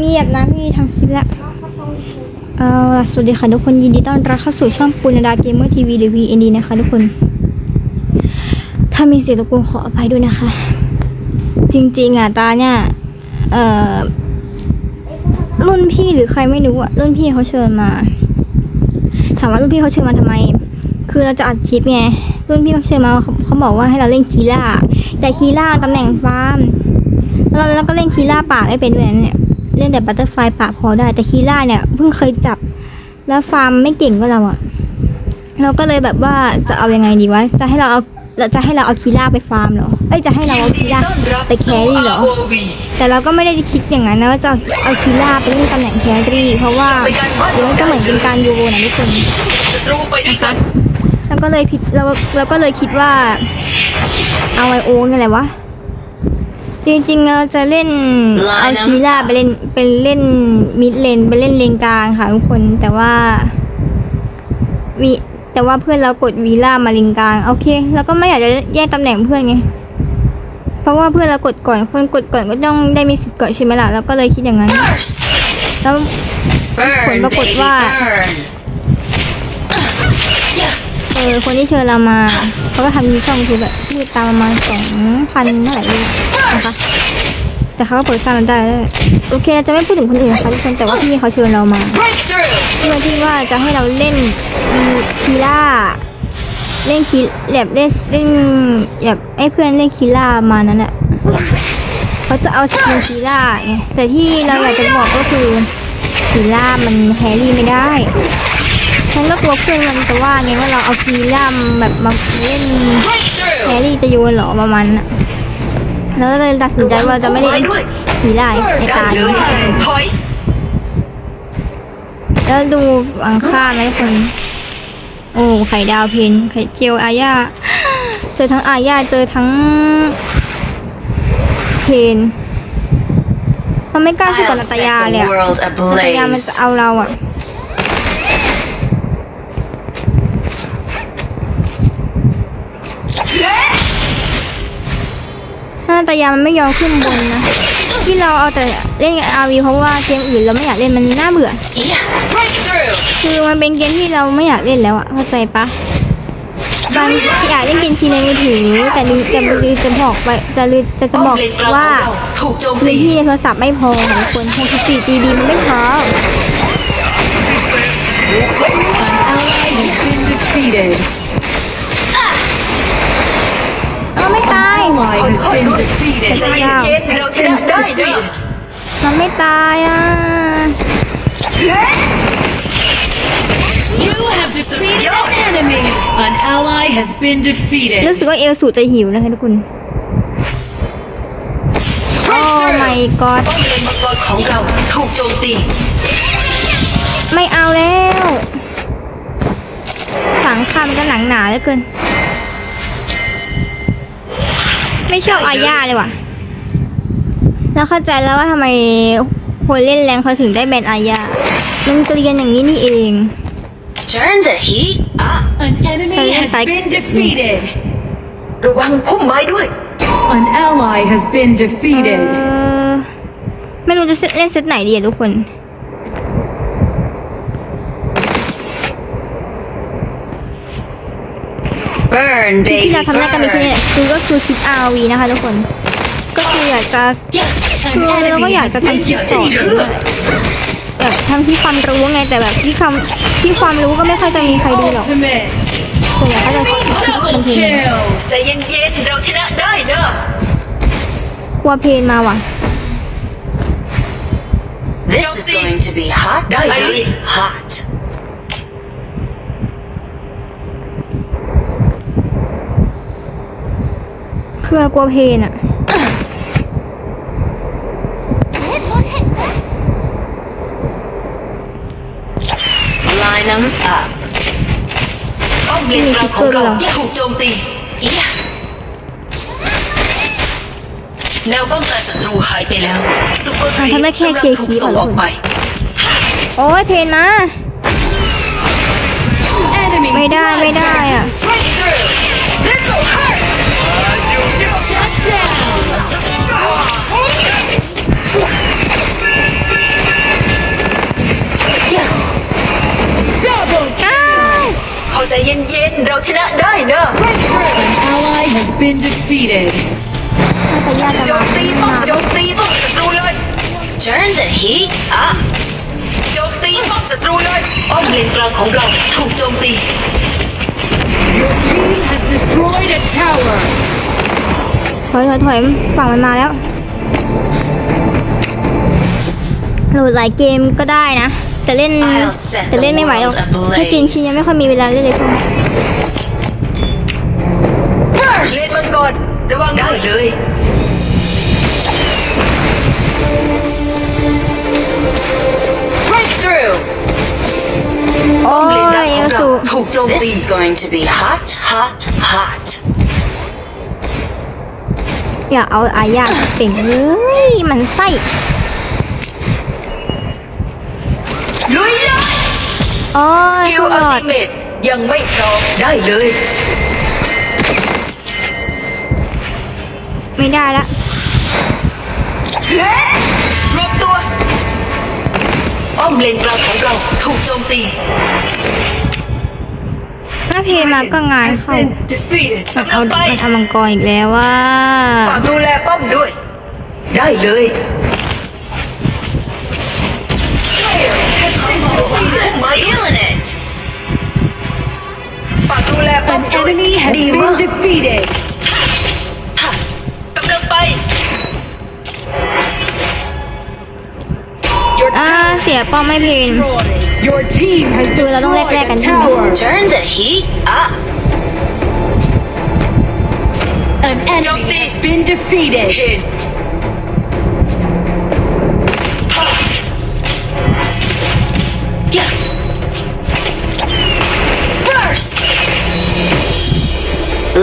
เงียบๆนะพี่ทำคลิปและเอาสวัสดีค่ะทุกคนยินดีต้อนรับเข้าสู่ช่องปุณดาเกมเมอร์ทีวีหรือ VND นะคะทุกคน ถ้ามีเสียงรบกวนขออภัยด้วยนะคะ จริงๆอะตาเนี่ยเอ่อรุ่นพี่หรือใครไม่รู้อะรุ่นพี่เขาเชิญมา ถามว่ารุ่นพี่เขาเชิญมาทำไม คือเราจะอัดคลิปไงรุ่นพี่เขาเชิญมาเขาบอกว่าให้เราเล่นคีล่าแต่คีล่าตำแหน่งฟาร์มแล้วแล้วก็เล่นคีล่าป่าไม่เป็นด้วยนะเนี่ย เล่นแต่บัตเตอร์ไฟป่าพอได้แต่คีล่าเนี่ยเพิ่งเคยจับ แล้วฟาร์มไม่เก่งก็เราอะเราก็เลยแบบว่าจะเอายังไงดีวะจะให้เราเอาเราจะให้เราเอาคีล่าไปฟาร์มเหรอเอ้ยจะให้เราเอาคีล่าไปแครี่เหรอแต่เราก็ไม่ได้คิดอย่างนั้นนะว่าจะเอาคีล่าไปเล่นตำแหน่งแครี่เพราะว่าเดี๋ยวมันก็เหมือนเป็นการโยนนะทุกคนศัตรูไปด้วยกันแล้วก็เลยคิดเราเราก็เลยคิดว่าเอาไอโอนี่แหละวะ จริงๆเราจะเล่นเอาชีล่าไปเล่นเป็นเล่นมิดเลนไปเล่นเลนกลางค่ะทุกคนแต่ว่าวีแต่ว่าเพื่อนเรากดวีล่ามาเลนกลางโอเคเราก็ไม่อยากจะแย่งตำแหน่งเพื่อนไงเพราะว่าเพื่อนเรากดก่อนคนกดก่อนก็ต้องได้มีสิทธิ์ก่อนใช่ไหมล่ะเราก็เลยคิดอย่างนั้น แล้วผลปรากฏว่าเออคนที่เชิญเรามาเขาก็ทำช่องคือแบบที่ตามประมาณสองพันเท่าไหร่เลยนะคะแต่เขาก็เปิดสร้างได้แล้โอเคจะไม่พูดถึงคนอื่นนะคะทุกคนแต่ว่าพี่เขาเชิญเรามาเพื่อที่ว่าจะให้เราเล่นคีล่าเล่นคีแบบเล่นเล่นแบบให้เพื่อนเล่นคีล่ามานั้นแหละเขาจะเอาสกินคีล่าไงแต่ที่เราอยากจะบอกก็คือคีล่ามันแฮร์รี่ไม่ได้ ฉันก็กลัวเพื่อนมันจะว่าไงว่าเราเอาคีล่ามแบบมาเล่นแฮร์รี่จะโยนเหรอประมาณนั้นอะแล้วก็เลยตัดสินใจว่าจะไม่ได้เล่นคีล่าในตานี้ถอยแล้วดูอังค่าไหมคน โอ้ไข่ดาวเพนไข่เจียวอาญาเจอทั้งอาญาเจอทั้งเพนมันไม่กล้าสู้กับนาตายาเลยอะ world นาตายามันจะเอาเราอะ ตายามันไม่ยอมขึ้นบนนะ ที่เราเอาแต่เล่นอาวีเพราะว่าเกมอื่นเราไม่อยากเล่นมันน่าเบื่อ คือมันเป็นเกมที่เราไม่อยากเล่นแล้วอะเข้าใจปะบางทีอยากเล่นเกมทีในมือถือแต่ลืมจะลืมจะบอกไปจะลืมจะจะบอกว่าพื้นที่ในโทรศัพท์ไม่พอค่ะทุกคน64 GB มันไม่พอ defeated. เอ Ally has been defeated. ใจเย็นเราชนะได้เนอะมันไม่ตายอะ You have defeated an enemy. An ally has been defeated. รู้สึกว่าเอลสูจะหิวนะคะทุกคนโอ้ my god ป้อมเลนมังกรของเราถูกโจมตี ไม่เอาแล้ว ฝังคามันก็หนังหนาเหลือเกิน ไม่ชอบอาญาเลยว่ะ แล้วเข้าใจแล้วว่าทำไมคนเล่นแรงเขาถึงได้แบนอาญามันเกลียนอย่างนี้นี่เอง Turn the heat An enemy has been defeated. ระวังพุ่มไม้ด้วย An ally has been เอ defeated. อไม่รู้จะเล่นเซตไหนดีอะทุกคน Burn ที่เราทำได้กันมีแค่นี้แหละคือก็คือคลิป RV นะคะทุกคน ก็คืออยากจะ An enemy has been defeated. แบบทำที่ความรู้ไงแต่แบบที่คำที่ความรู้ก็ไม่ค่อยจะมีใครดูหรอก Ultimate. ส่วนใหญ่ก็จะคิดมัน Double เพลง kill. ใจเย็นๆ เราชนะได้เนอะกลัวเพลงมาว่ะ This is going to be hot ได้เลย hot เพื่อกลัวเพลงอะลายน้ำอับป้อมเลนกลางของเราถูกโจมตีแนวป้องกันศัตรูหายไปแล้วซุปเปอร์ครีทำได้แค่กำลังเคลียร์ถูกคีย์ส่งเหรอออกไป โอ้ยเพลงมา Enemy ไม่ได้ไม่ได้อะ เราชนะได้นะ An ally has been defeated. ถ้าจะยากจะโจมามตีป้อมโจมตีป้อมศัตรูเลย Turn the heat up โจมตีป้อมศัตรูเลยป้อมเลนกลางของเราถูกโจมตี Your team has destroyed a tower. ถอยถอยถอยฝั่งมันมาแล้วโหลดหลายเกมก็ได้นะ แต่เล่น I'll set แต่เล่นไม่ไหวหรอก the world ablaze ถ้ากินชินยังไม่ค่อยมีเวลาเล่นเลยพวกนี้เลนมันก่อนระวังได้เลย Breakthrough โอ้ยเลนเอดัลงของเราสูถูกโจมตี This is going to be hot hot hot อย่าเอาอายาเป่งเลยมันไส้ โอ้ยคิวคุณหอัลลอดติเมตยังไม่พร้อมได้เลย ไม่ได้ละ รวบตัว อ้อมเลนกลางของเราถูกโจมตีถ้าเพลงมาก็งานเข้า defeated มันเอามาทำมังกรอีกแล้วว่า ฝากดูแลป้อมด้วย ได้เลย Feeling it ฝากดูแลป้อม An ด้วย enemy has ดีมา been ก defeated. กำลังไป Your อ่า tower เสียป้อมไม่เพลง destroyed. Your team has ดูเราต้อง destroyed แลกๆกัน a ใช่ไหม tower. Turn the heat up An enemy has been defeated. เ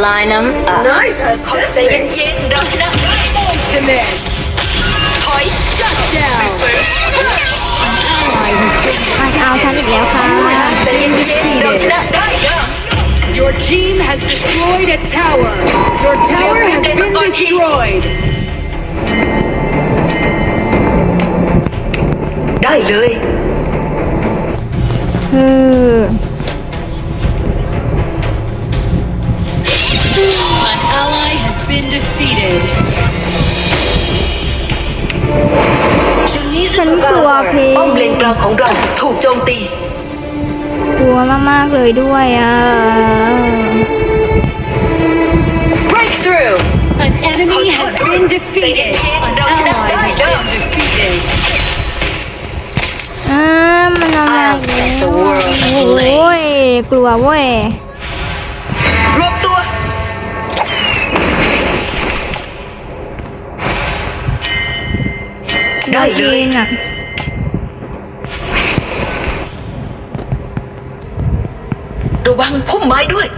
Line them up Nice assessment เย็นๆเราชนะได้ Ultimate. ถอย Shut down. Ally has been มาเอาฉันอีกแล้วค่ะใจเย็นๆเราชนะได้นะ Your team has destroyed a tower. Your tower has been destroyed. ได้เลย defeated. ฉันกลัวเพลงป้อมเลนกลางของเราถูกโจมตี กลัวมากๆเลยด้วยอะ Breakthrough An enemy has been defeated. An ally has been defeated. อ่ามันเอามา I'll อีก set แล้ the ว world โอ้ย ablaze กลัวเว้ย ได้เลยจริงอะระวังพุ่มไม้ด้วย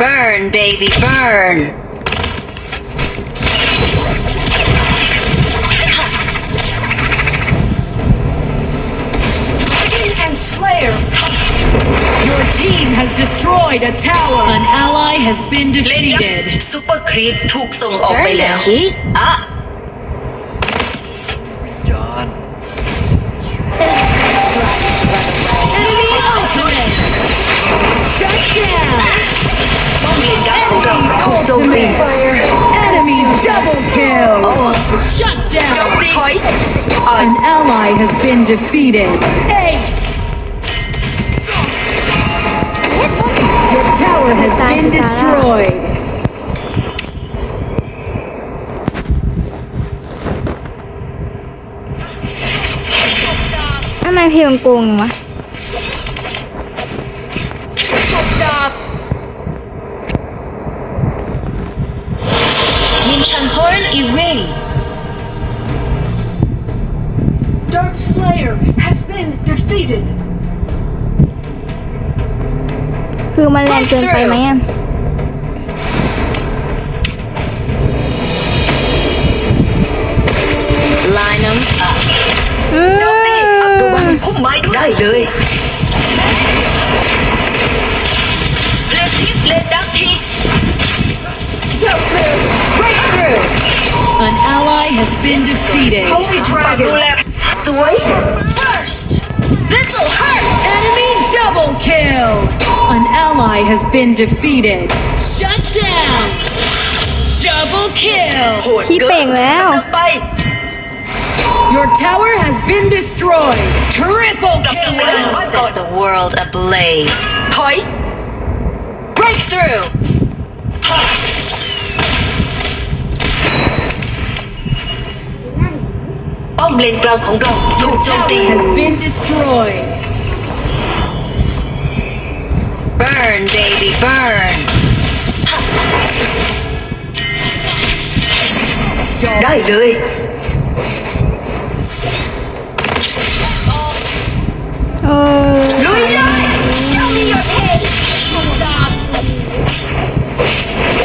Burn baby burn destroyed a tower. An ally has been เล่นยัก defeated. ษ์ซูเปอร์ครีปถูกส่งออกไปแล้วอ่ะ Enemy ultimate. Shut down. ป้อมเลนดักของเราถูกโจมตี Enemy double kill. Shut โจม down. ตีถอย An ally has been defeated. Tower has been destroyed. ทำไมเพลงมันโกงอย่างวะยินชันฮอร์นอีวิง Dark Slayer has been defeated. คือมันแรงเกินไปไหมอะลายน้ำโจมตีอับดุบังพุ่มไม้ได้เลยเลทิฟเลดักที An ally has been defeated. Holy dragon. Sweet. First. This'll hurt. Enemy double kill. ย ally has been defeated. Shut down. Double kill. โหด ชี้ เกิ เป่งแล้ว กำงไป Your tower has been destroyed. Triple กับส kill. เปน Set the world ablaze. ถอย breakthrough ป้อมเลนกลางของเราถูกโจม Tower ตี has been destroyed. Burn, baby, burn. ได้เลยเออลุยเลย Show me your pain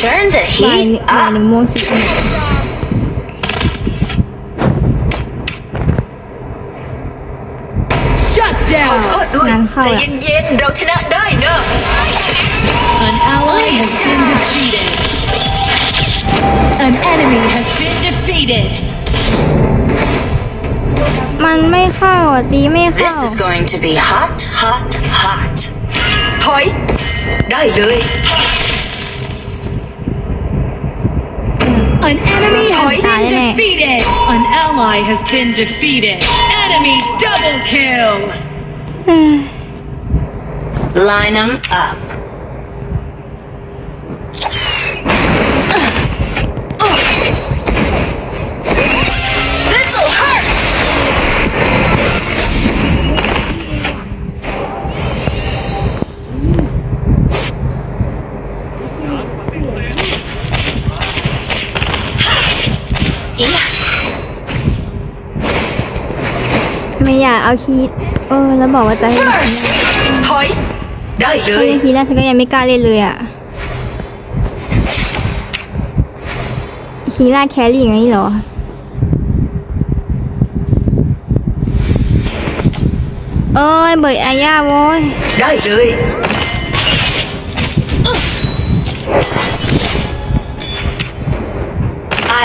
Turn the ลาย heat ลาย up. นิ้วม่วงสีชมพู Shut ขอ down. โทษด้วยงานเข้าใจละ เย็นๆเราชนะได้เนอะ An ally has been defeated. An enemy has been defeated. มันไม่เข้าอ่ะตีไม่เข้า This is going to be hot, hot, hot. ถอย ได้เลย An enemy has Oh, been yeah. defeated. An ally has been defeated. Enemy double kill. Line them up. เอาคีดเออ แล้วบอกว่าจะให้ Burst ถอยได้เลเล่ย นคีดแรกฉันก็ยังไม่กล้าเล่นเลยอะคีล่าแครี่อย่างนี้เหรอ เอ้ยเบิดอาญาโว้ยได้เลย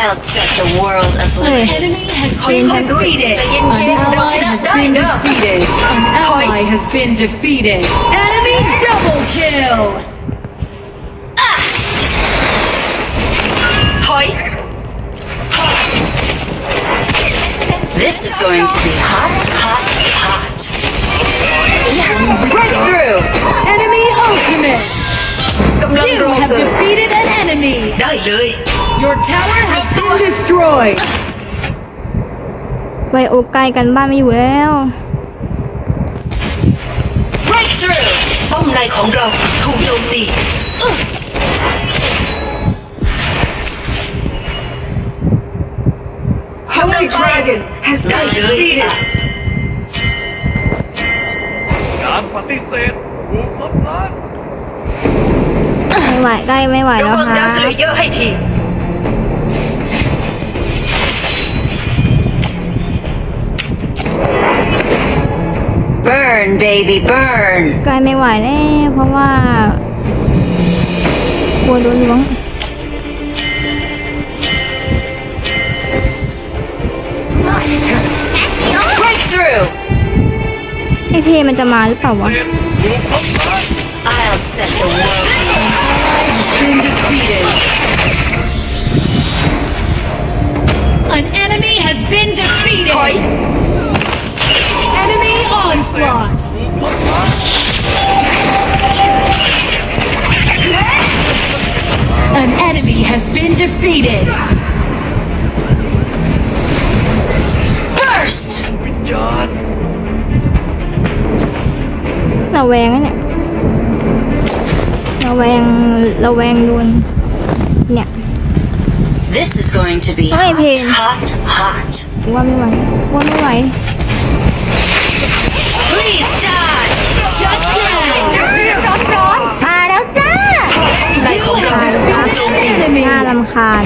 I'll set the world เอ้ย ablaze. Enemy has ขอ been โทษด้วย defeated. ใจเย็ An นๆเราช ally นะ has ได้ been เนอะ defeated. An ally has been defeated. Enemy double kill. ถอย This is going to be hot, hot, hot. breakthrough Enemy ultimate. กำลัง You รอ have เกิด defeated an enemy. ได้เลย Your tower has been destroyed. ไวโอไกลกันบ้านไม่อยู่แล้ว breakthrough ป้อมในของเราถูกโจมตีอึ๊ะ Holy Dragon has ได้ been เลย defeated. การปฏิเสธถูกลบล้างไม่ไหวใกล้ไม่ไหวระแล้ววังค่ะ ดาวสเลเยอร์ให้ที Burn, baby, burn. ใกล้ไม่ไหวแล้วเพราะว่ากลัวโดนล้วง breakthrough ไอเพมันจะมาหรือเปล่าวะเสร็จถูกลบล้าง I'll set the world. Has been defeated. แวงอะเนี่ยระแวงระแวงโดนเนี่ย This is going to be Okay, hot, Pin. hot, hot. ว่าไม่ไหวว่าไม่ไหว please die Shut down. มาแล้วจ้าในของเราถูกโจมตี Enemy. น่าลำคาญ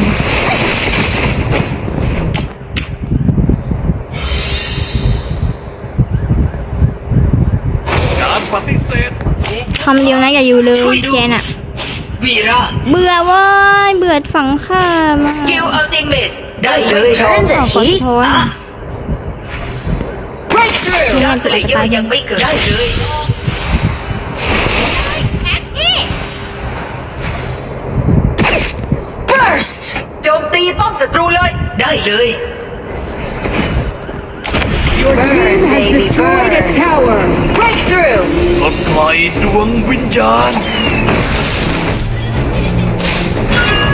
ทำเดียวนะอย่าอยู่เลยเจนอะเบื่อว้ยเบื่อฝังข้ามาสกิลอัลติเมทได้เลยชอบขอขอโทษงานสิยอร์ยังไม่เกิดได้เลยโจมตีป้อมศัตรูเลย ได้เลย Your team has destroyed a tower. breakthrough ปลดปล่อยดวงวิญญาณ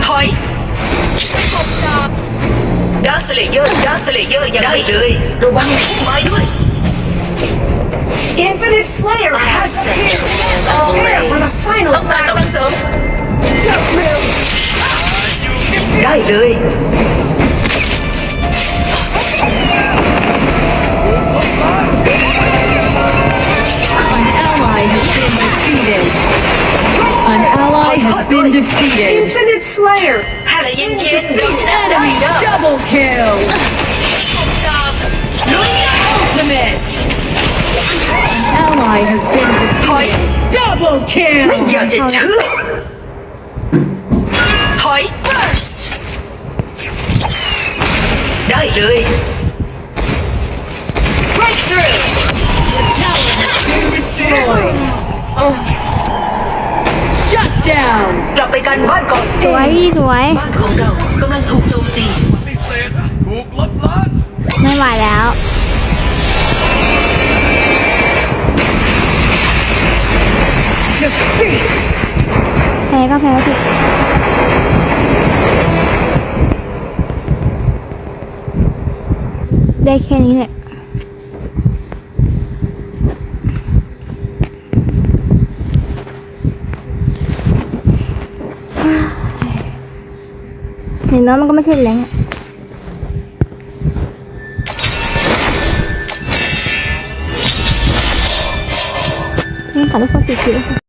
ถอยดาร์คสเลเยอร์ดาร์คสเลเยอร์ยังได้เลย ระวังพุ่มไม้ด้วย Infinite Slayer has appeared. Prepare for the final ต้องการ battle. กำลังเสริม ได้เลย An ally has been defeated. An ally has been defeated. Infinite Slayer ใจ has เย็ been นๆเรา defeated. ชนะได้ Enemy นะ double kill. ลุย Ultimate. An ally has been defeated. Double kill. อยากจะเชื่อถอย burst ได้เลย กลับไปกันบ้านก่อนสวยพี่สวย บ้านของเรากำลังถูกโจมตีปฏิเสธถูกลบล้างไม่ไหวแล้ว defeat. แพ้ก็แพ้พี่ได้แค่นี้แหละ เนาะมันก็ไม่ใช่แรงนี่ค่ะทุกคนติดคิว